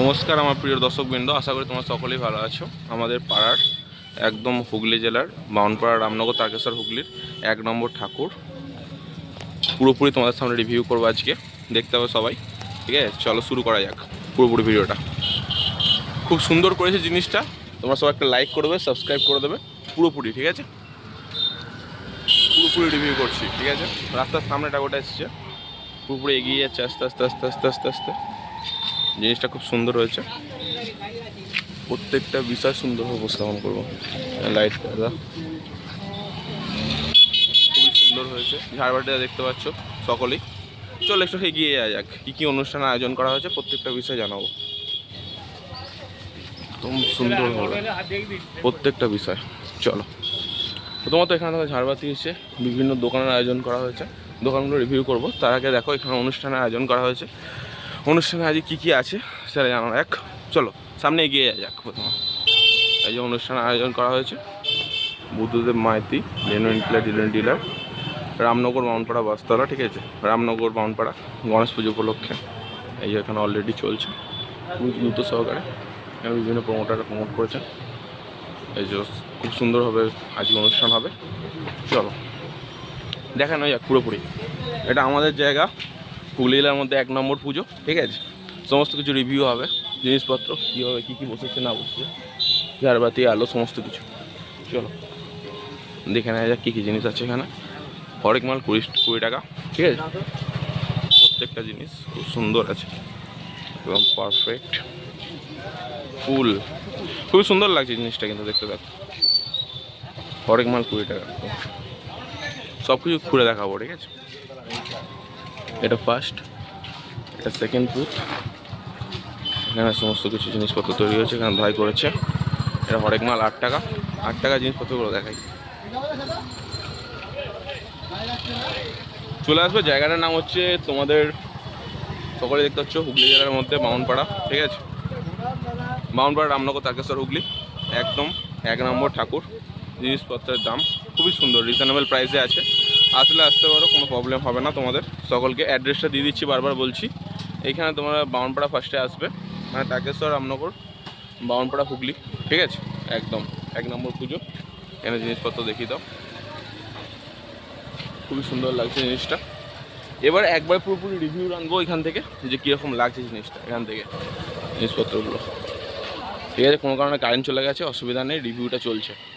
নমস্কার আমার প্রিয় দর্শকবৃন্দ, আশা করি তোমরা সকলেই ভালো আছো। আমাদের পাড়ার একদম হুগলি জেলার বাউনপাড়া রামনগর তারকেশ্বর হুগলির এক নম্বর ঠাকুর। পুরোপুরি তোমাদের সামনে রিভিউ করব আজকে। দেখতে হবে সবাই, ঠিক আছে? চলো শুরু করা যাক পুরোপুরি ভিডিওটা। খুব সুন্দর করেছে জিনিসটা। তোমরা সবাই একটা লাইক করবে সাবস্ক্রাইব করে দেবে, পুরোপুরি, ঠিক আছে? পুরোপুরি রিভিউ করছি, ঠিক আছে? রাস্তার সামনে ঠাকুরটা এসছে। পুরোপুরি এগিয়ে যাচ্ছে আস্তে আস্তে আস্তে আস্তে আস্তে আস্তে। জিনিসটা খুব সুন্দর হয়েছে প্রত্যেকটা বিষয় সুন্দরভাবে উপস্থাপন করব। লাইট দাদা। খুবই সুন্দর হয়েছে। ঝাড়বাটিটা দেখতে পাচ্ছ সকলেই। চলো একটু এগিয়ে যাওয়া যাক। কী কী অনুষ্ঠান আয়োজন করা হয়েছে প্রত্যেকটা বিষয় জানাব। একদম সুন্দর হবে প্রত্যেকটা বিষয়। চলো। প্রথমত এখানে দেখো ঝাড়বাতি এসে বিভিন্ন দোকানের আয়োজন করা হয়েছে। দোকানগুলো রিভিউ করব। তার আগে দেখো এখানে অনুষ্ঠানের আয়োজন করা হয়েছে। অনুষ্ঠানে আজ কী কী আছে সেটা জানানো এক, চলো, সামনে এগিয়ে যাক প্রথমে। এই যে অনুষ্ঠানের আয়োজন করা হয়েছে। Buddhadeb Maity genuine dealer genuine dealer Ramnagar Baunpara Bastala, ঠিক আছে? রামনগর বাউনপাড়া গণেশ পুজো উপলক্ষে। এই যে এখানে অলরেডি চলছে। খুব দ্রুত সহকারে। এখানে বিভিন্ন প্রমোটাররা প্রমোট করেছেন। এই যে খুব সুন্দরভাবে আজকে অনুষ্ঠান হবে। চলো। দেখানো যাক পুরোপুরি। এটা আমাদের জায়গা। জেলার মধ্যে এক নম্বর পুজো, ঠিক আছে? সমস্ত কিছু রিভিউ হবে, জিনিসপত্র, কীভাবে, কী কী বসেছে, না বসেছে ঝাড়বাতি আলো, সমস্ত কিছু। চলো, দেখে নেওয়া যাক কী কী জিনিস আছে এখানে। হরেক মাল কুড়ি কুড়ি টাকা, ঠিক আছে? প্রত্যেকটা জিনিস খুব সুন্দর আছে। একদম পারফেক্ট ফুল। খুবই সুন্দর লাগছে জিনিসটা কিন্তু দেখতে দেখো হরেক মাল কুড়ি টাকা। সব কিছু ঘুরে দেখাবো, ঠিক আছে? এটা ফার্স্ট এটা সেকেন্ড বুথ এখানে সমস্ত কিছু জিনিসপত্র তৈরি হয়েছে, এখানে ভাই করেছে। এটা হরেক মাল আট টাকা। আট টাকা জিনিসপত্রগুলো দেখাই। চলে আসবে, জায়গাটার নাম হচ্ছে তোমাদের সকলে দেখতে পাচ্ছ, হুগলি জেলার মধ্যে বাউনপাড়া ঠিক আছে? বাউনপাড়া রামনগর তারকেশ্বর হুগলি, একদম এক নম্বর ঠাকুর। জিনিসপত্রের দাম খুবই সুন্দর রিজনেবল প্রাইসে আছে। আসলে আসতে পারো, কোনো প্রবলেম হবে না তোমাদের। সকলকে অ্যাড্রেসটা দিয়ে দিচ্ছি, বারবার বলছি। এইখানে তোমরা বাউনপাড়া ফার্স্টে আসবে মানে তারকেশ্বর রামনগর বাউনপাড়া হুগলি, ঠিক আছে? একদম, এক নম্বর পুজো। এখানে জিনিসপত্র দেখিয়ে দাও। খুবই সুন্দর লাগছে জিনিসটা। এবার একবার পুরোপুরি রিভিউ আনব এখান থেকে, যে কীরকম লাগছে জিনিসটা এখান থেকে, জিনিসপত্রগুলো। ঠিক আছে? কোনো কারণে কারেন্ট চলে গেছে, অসুবিধা নেই রিভিউটা চলছে।